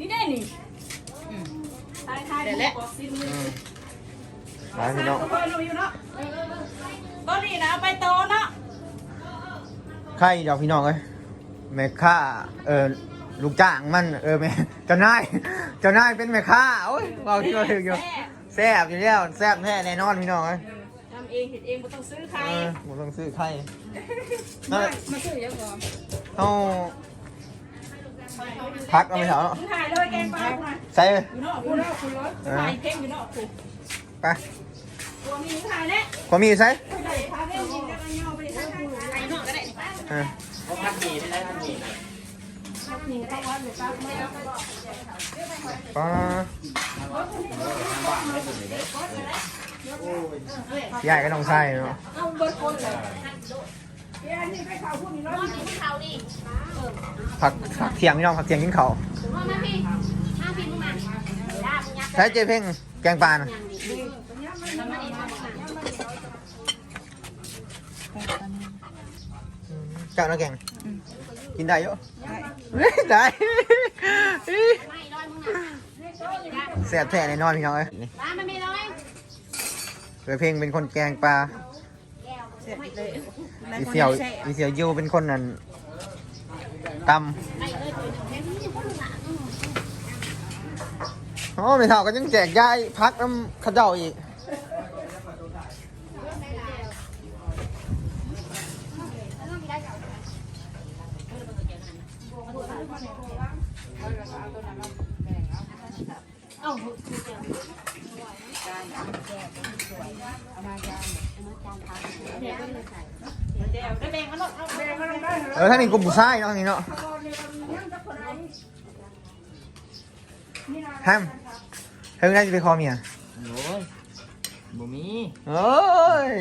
นี่ได้นี่ทายทายเดี๋ยวแหละบอกสิ้นมือือมร้านพี่น้องก็เพิ่นรู้อยู่เนาะต้นนี้นะเอาไปโตเนาะใครเดี๋ยวพี่น้องเอ้ยแม่ค้าเออลูกจ้างมันเออแม่เจ้านายเจ้านายเป็นแม่ค้าโอ้ยเบาที่เราถึงอยู่แซ่บอยู่แล้วแซ่บแท้แน่นอนพี่น้องเอ้ยทำเองเห็ดเองไม่ต้องซื้อใครเออผมต้องซื้อไข่มานั่นมาซื้อเยอะกว่าเอา พักเอาไปเถอะเนาะมึงถ่ายเลยแกงปลาคุณน่ะใส่เลยอยู่นอกคุณนอกคุณรถถ่ายเพ่งอยู่นอกคุณไปตัวมีถ่ายแล้วความมีใส่ได้พาเพ่งยิงกันย่อไปเลยถ่ายนอกก็ได้เออเขาพักหนีไม่ได้พักหนีนี่ต้องวัดเลยครับไม่เอาปลาใหญ่ก็ต้องใส่เนาะ เอาเบิร์ดคนเลยเดี๋ยวนี่ไปเขาพูดนี่ร้อนนี่ผักผักเทียงพี่น้องผักเทียงกินเขาวมาพี่มาพี่มึงมาได้มึงยักษ์ใช้เจเพ่งแกงปลานะอย่างดีทำมาดีทำมาเจ้าน้าแกงกินได้เยอะได้ไม่ร้อยมึงอะแซ่บแท้แน่นอนพี่น้องเอ้ยร้านมันไม่ร้อยเจเพ่งเป็นคนแกงปลา เสร็จเลยอีเสี่ยวอีเสี่ยวยูเป็นคนนั้นตไปเลยตัวหนึ่งแค่นี้คนหลังำอ๋อไม่เท่าก็ยังแจกยายพักน้ำเข้าเจ้าอีก เอ้า เดี๋ยวได้แบ่งกันหรอกเอาแบ่งกันลงได้ เออท่านนี่กลุ่มผู้ชายเนาะนี่เนาะแฮมเฮ้ยน่าจะไปคอเมียโอ้ยบ่มีโอ้ย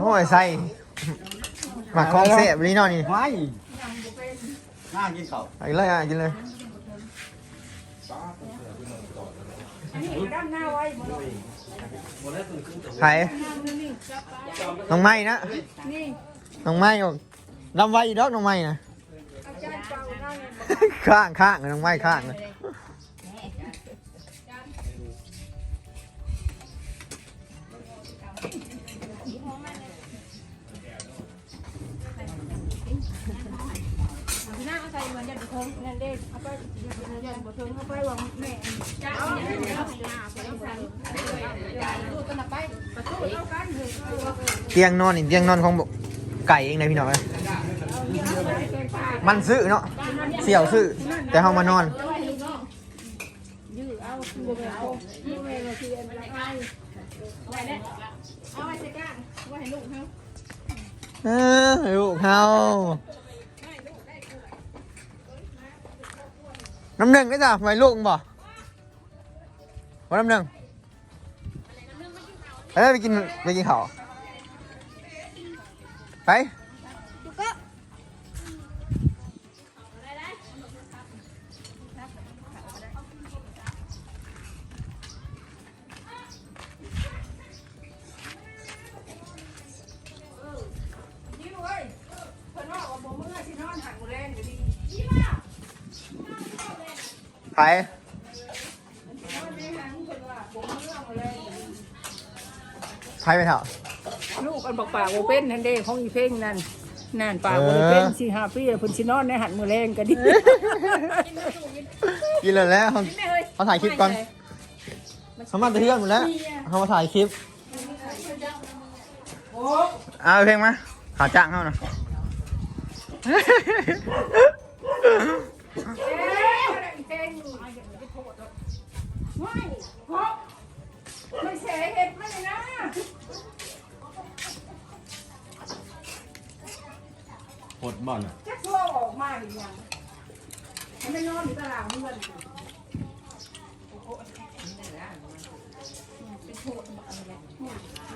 โอ้ยใส่หมักของเสียบลีเนาะนี่ไม่น่ากินข้าวไปเลยอะกินเลย ไผ่น้องไม้นะน้องไม้ก็ลำไว้อีดอกน้องไม้นะข้าเนี่ยข้างข้างน้องไม้ข้างเลย ส่เหมือนยันทงนั่นเด้เอาไปยันกระทงเอาไปวางแม่จ้าเอาเนี่ยเอาไปเอาไปเอาไปดูกันไปประตูเอากันเลยเตียงนอนนี่เตียงนอนของไก่เองนะพี่น้องเอ้ยมันซื้อเนาะเสี่ยวซื้อแต่เฮามานอนยื้อเออเอายื้อแม่ก็คือเอานอาไว้ใส่ก้านไว้ให้ลูกเขา เออลูกเฮา น้ำหนึ่งได้จ้ะไม่ลูกมึงบ่ว่าน้ำหนึ่งเฮ้ยไปกินไปกินข้าวไป ไปไปไปเถอะลูกกันบอกปากโอเป็นนั่นเด้ของอีเพ่งนั่นนั่นปากโอเป็นสี่ห้าปีเพิ่นสินอนในหันมื้อแรงก็ดีกินเลยแล้วเขาเขาถ่ายคลิปก่อนเขามาเทื่อนหมดแล้วเขามาถ่ายคลิปเอาเพลงมาหาจ้างเขานะไม่เสียเห็ดไม่เลยนะหดบ่อนจะโซ่ออกมาหรือยังมันไม่นอนอยู่ตลาดเงิน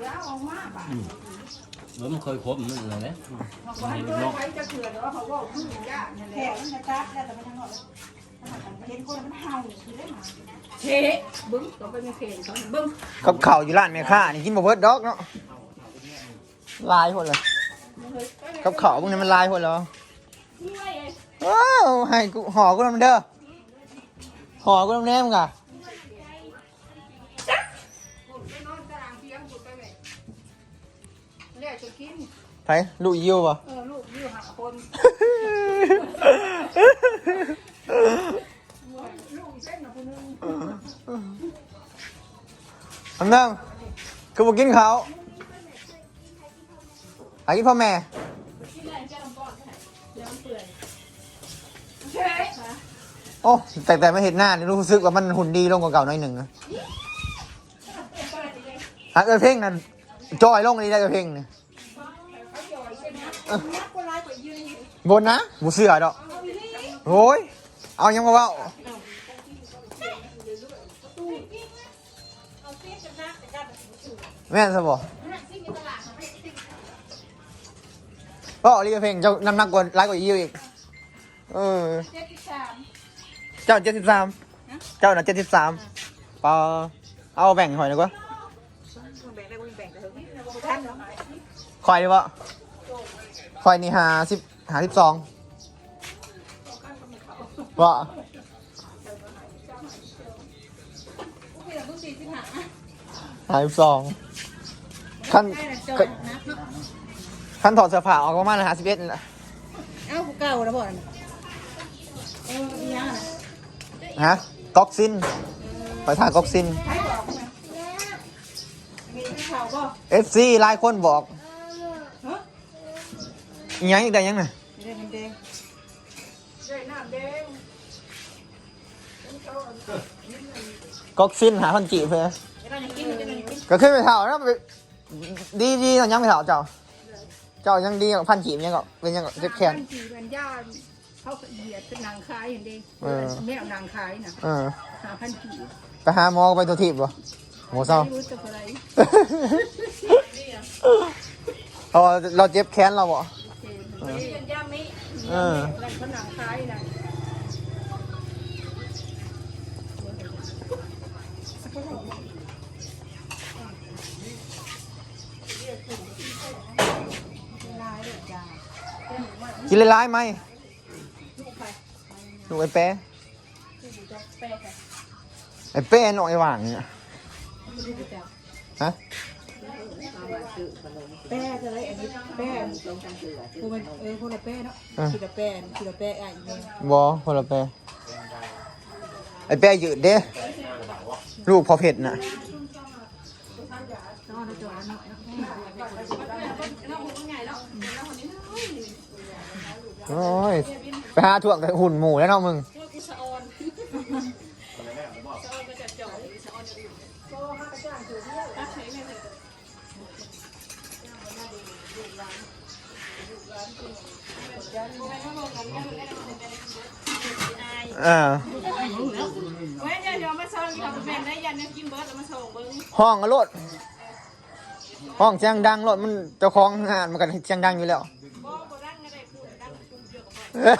แล้วออกมาป่ะเมื่อมันเคยครบมันเลยนะเขาให้ด้วยใครจะเถื่อนหรือว่าเขาว่าพึ่งยากนั่นแหละมันจะตัดแล้วแต่มันทั้งหมด เห็นคนมันเห่าคือได้มาเชะบึ้งต่อไปไม่เข็นเขาบึ้งกับเข่าวอยู่ร้านแม่ค้านี่กินบ่เบิดดอกเนาะลายหมดเลยกับเข่าวพวกนี้มันลายหมดแล้วว้าวให้กูห่อกูนำเด้อห่อกูนำแน่มึงอะไปนอนตารางเตียงอยู่ไปแม่เรียกจะกินไปลูกยิวป่ะเออลูกอยู่หาคน ลูกเส้นนะคนนึงอันนึงคือบอกกินเขาวหากินพ่อแม่ โอ้แต่แต่ไม่เห็นหน้านี่รู้สึกว่ามันหุ่นดีลงกว่าเก่าหน่อยหนึ่งนะหาเออเพ่งนั่นจอยลงนี่ได้เออเพ่งเนี่ยว่ายืนบนนะบูเสือดอกโอ้ย เอายังมาเว่าแม่นสบอก็เรีเพลงเจ้าน้ำหนักกว่าร้ายกว่าอีอีก เออ เจ้าเจ็ดสิบสาม เจ้าน่ะเจ็ดสิบสามปอเอาแบ่งหอยหน่อยกว่าแบ่งได้ก็แบ่งกันเถอะท่านเนาะคอยดีวะคอยนี่หาสิบหาสิบสอง วะพี่เราเพิ่งสี่สิบห้าหาสิบสองขั้นขั้นถอดเสื้อผ้าออกประมาณหาสิบเอ็ดนี่แหละเอ้าผู้เก่าแล้วบ่เออยังน่ะฮะก๊อกซินไปทางก๊อกซินใช้บอกไหมมีข่าวก็เอฟซีหลายคนบอกฮะอิหยังอีกได้ยังไง เด้งแดงเด้งน้ำแดง ก๊อกซินหาพันจีบเพื่อเดี๋ยวเราจะกินเดี๋ยวเราจะกินก็ขึ้นไปเถ่าแล้วไปดีดีตอนยังไม่เถ่าเจ้า เจ้ายังดีกว่าพันจีบยังก็เป็นยังก็เจ็บแขนจีเป็นย่าเขาเหยียดเป็นนางคายอย่างเดีเออแม่เอานางคายน่ะเออหาพันกี่ไปหาหมอก็ไปตัวทีบบ่หมอเศร้าไม่รู้จะอะไรเพราะว่าเราเจ็บแขนเราบ่เป็นย่ามิเออ แล้ว ก็นางคายน่ะกินร้ายๆไหมลูกไอ้แป๊ะไอ้แป๊ะน้องไอ้หว่างเนี่ยฮะแป้จะอะไรอันนี้แป้พวกมันเออพวกละแป้เนาะขีดละแป้ขีดละแป้อะอีกเนี่ยบอคนละแป๊ะไอ้แป๊ะยืดเด้ลูกพอเผ็ดน่ะ โอ้ยไปหาถ่วงแต่หุ่นหมูแล้วเนาะมึงออเว้ยเดี๋ยวเดี๋ยวมาส่งที่เขาแบ่งได้ยันเนี่ยกินเบิร์ดมาส่งเบิ้งห้องอะโลดห้องเสียงดังโลดมันเจ้าของงานมันกันเสียงดังอยู่แล้ว กว่า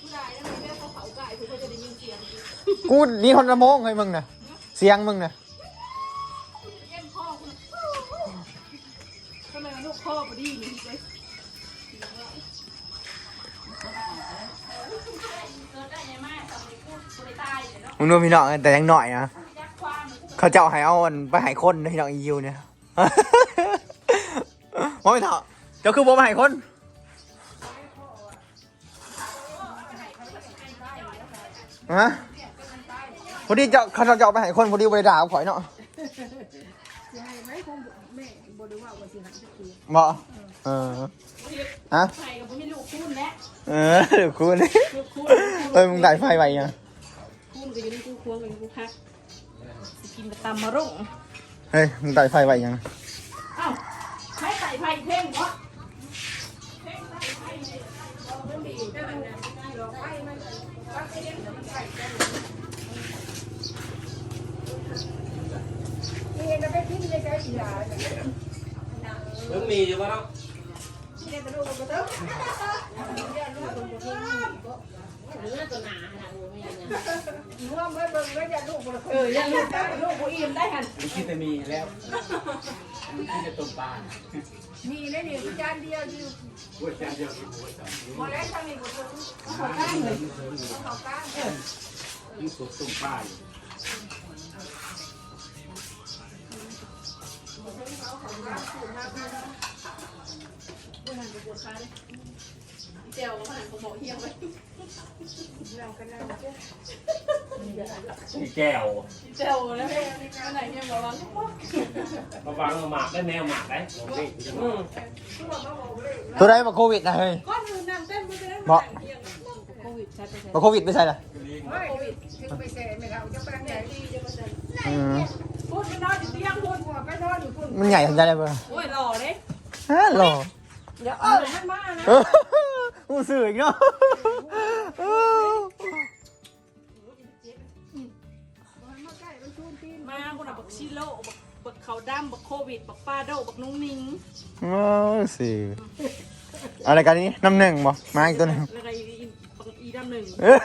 ผู้ใดแล้วมีแม่เขาเผาไก่คือเขาจะได้ยินเสียงกูนี่คนละโมงให้มึงนะเสียงมึงนะเย็นพ่อคุณก็เลยลูกพ่อพอดีนี่เลยเกิดได้ยังไงสมัยพูดบริตายเนาะมึงดูพี่น้องแต่ยังหน่อยนะยักษ์ความ เขาเจ้าให้เอาอนไปหายคนนะพี่น้องอียิวเนี่ยว่าไม่เถอะเจ้าคือบ่มาหายคนฮะพอดีเจ้าเขาเจ้าเอาไปหายคนพอดีบริดาเอาข่อยเนาะยังไงไหมคงแม่บริว่าะเออฮะเออเดี๋ยวคุณลูกคุณเอ้ยมึงได้ไฟไปยังคุณก็อยู่ในกูควงกับกูคัก สิกินไปตำมะรุ่งเฮ้ยมึงได้ไฟไปยังเอ้าใช้ไก่ไผ่เพ่งวะนี่จะไปกินยังไงอีหลาเนี่ยมึงมีอยู่ปะเนาะนี่จะลูกก็ต้องเนื้อตัวหนาขนาดนี้ร่วมไว้เบิ่งไว้อย่าลูกบ่ เอออย่าลูกได้ลูกบ่อิ่มได้หั่นมันคิดจะมีแล้วมันคิดจะต้มปลามีได้นี่จานเดียวอยู่หัวใจเดียวที่หัวใจบ่ได้ทำนี่บ่ถึงเขาก้างเลยเขาก้างเออยิ่งสุดต้มปลาอยู่ บ่นั่นบ่ปวดขาเลยเจียวก็หั่นบ่เหมาะเฮียงไว้เรากันแล้วเจ้ามีแก้วเจียวแล้วแม่อันไหนเฮียงบ่ว่ามาฟังมาหมากได้แมวหมากได้อืมตัวใดมาโควิดนะเฮ้ยก้อนอื่นนั่งเต้นบ่ได้เหมาะเฮียงโควิดใช่ไปใช่มาโควิดไม่ใช่เหรอเฮ้ยถึงไปแซ่ไม่เอาจะไปไหนดีจะมาใส่อืมพูดไปนอนอยู่เตียงพูดหัวไปนอนอยู่พุ่นมันใหญ่ทันใจเลยเปล่าโอ้ยหล่อเด้ฮะหล่อ เดี๋ยวเออมันมานะเออหูสื่ออีกเนาะเออมาคนน่ะบักชิโร่บักบักเขาดำบักโควิด บักปาโดบักนุ้งนิงโอ้สื่ออะไรกันนี้น้ำหนึ่งบ่มาอีกตัวหนึ่งแล้วก็อีอีบักอีดำหนึ่งเออ